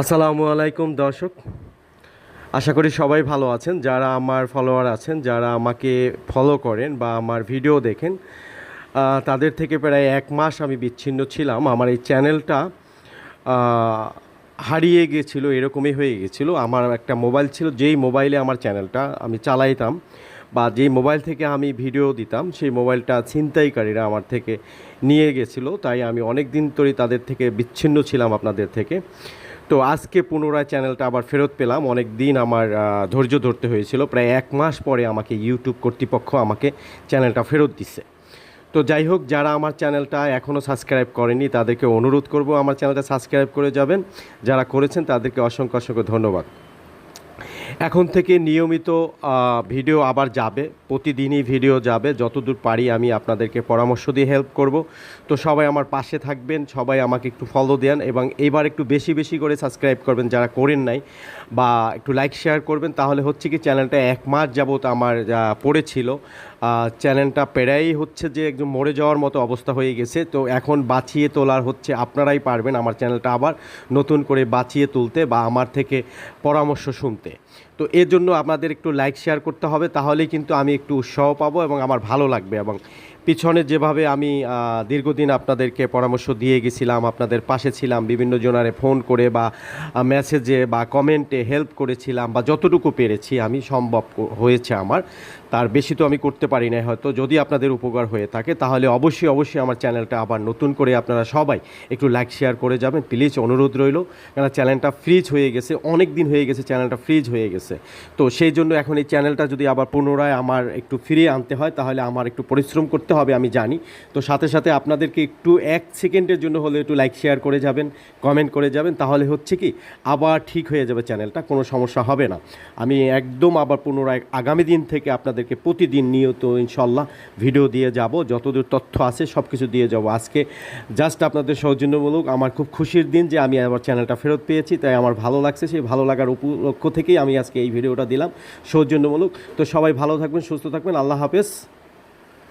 আসসালামু আলাইকুম দর্শক। আশা করি সবাই ভালো আছেন, যারা আমার ফলোয়ার আছেন, যারা আমাকে ফলো করেন বা আমার ভিডিও দেখেন তাদের থেকে প্রায় এক মাস আমি বিচ্ছিন্ন ছিলাম। আমার এই চ্যানেলটা হারিয়ে গিয়েছিল এরকমই হয়ে গেছিল। আমার একটা মোবাইল ছিল, যেই মোবাইলে আমার চ্যানেলটা আমি চালাইতাম বা যেই মোবাইল থেকে আমি ভিডিও দিতাম, সেই মোবাইলটা ছিনতাইকারীরা আমার থেকে নিয়ে গেছিল। তাই আমি অনেক দিন ধরেই তাদের থেকে বিচ্ছিন্ন ছিলাম আপনাদের থেকে। তো আজকে পুনরায় চ্যানেলটা আবার ফেরত পেলাম। অনেক দিন আমার ধৈর্য ধরতে হয়েছিল। প্রায় এক মাস পরে আমাকে ইউটিউব কর্তৃপক্ষ আমাকে চ্যানেলটা ফেরত দিছে। তো যাই হোক, যারা আমার চ্যানেলটা এখনও সাবস্ক্রাইব করেনি, তাদেরকে অনুরোধ করব আমার চ্যানেলটা সাবস্ক্রাইব করে যাবেন। যারা করেছেন তাদেরকে অসংখ্য অসংখ্য ধন্যবাদ। এখন থেকে নিয়মিত ভিডিও আবার যাবে, প্রতিদিনই ভিডিও যাবে। যতদূর পারি আমি আপনাদেরকে পরামর্শ দিয়ে হেল্প করব। তো সবাই আমার পাশে থাকবেন, সবাই আমাকে একটু ফলো দেন এবং এবার একটু বেশি বেশি করে সাবস্ক্রাইব করবেন যারা করেন নাই বা একটু লাইক শেয়ার করবেন। তাহলে হচ্ছে কি চ্যানেলটা এক মাস যাবত আমার পড়েছিল। চ্যানেলটা প্রায়ই হচ্ছে যে একদম মরে যাওয়ার মতো অবস্থা হয়ে গেছে। তো এখন বাঁচিয়ে তোলার হচ্ছে আপনারাই পারবেন আমার চ্যানেলটা আবার নতুন করে বাঁচিয়ে তুলতে বা আমার থেকে পরামর্শ শুনতে। তো এর জন্য আপনাদের একটু লাইক শেয়ার করতে হবে, তাহলেই কিন্তু আমি একটু উৎসাহ পাবো এবং আমার ভালো লাগবে এবং পিছনে যেভাবে আমি দীর্ঘদিন আপনাদেরকে পরামর্শ দিয়ে গেছিলাম, আপনাদের পাশে ছিলাম, বিভিন্ন জনারে ফোন করে বা মেসেজে বা কমেন্টে হেল্প করেছিলাম বা যতটুকু পেরেছি, আমি সম্ভব হয়েছে আমার। তার বেশি তো আমি করতে পারি না হয়তো। যদি আপনাদের উপকার হয়ে থাকে, তাহলে অবশ্যই অবশ্যই আমার চ্যানেলটা আবার নতুন করে আপনারা সবাই একটু লাইক শেয়ার করে যাবেন। প্লিজ অনুরোধ রইল কেন চ্যানেলটা ফ্রিজ হয়ে গেছে অনেক দিন হয়ে গেছে চ্যানেলটা ফ্রিজ হয়ে গেছে। তো সেই জন্য এখন এই চ্যানেলটা যদি আবার পুনরায় আমার একটু ফিরিয়ে আনতে হয়, তাহলে আমার একটু পরিশ্রম করতে হবে, আমি জানি। তো সাথে সাথে আপনাদেরকে একটু এক সেকেন্ডের জন্য হলে একটু লাইক শেয়ার করে যাবেন কমেন্ট করে যাবেন। তাহলে হচ্ছে কি, আবার ঠিক হয়ে যাবে চ্যানেলটা কোনো সমস্যা হবে না। আমি একদম আবার পুনরায় আগামী দিন থেকে আপনাদেরকে প্রতিদিন নিয়ত ইনশাল্লাহ ভিডিও দিয়ে যাব। যতদূর তথ্য আছে সব কিছু দিয়ে যাব আজকে। জাস্ট আপনাদের সৌজন্যমূলক আমার খুব খুশির দিন যে আমি আবার চ্যানেলটা ফেরত পেয়েছি, তাই আমার ভালো লাগছে। সেই ভালো লাগার উপলক্ষ থেকেই আমি আজকে এই ভিডিওটা দিলাম সৌজন্যমূলক। তো সবাই ভালো থাকবেন, সুস্থ থাকবেন। আল্লাহ হাফেজ।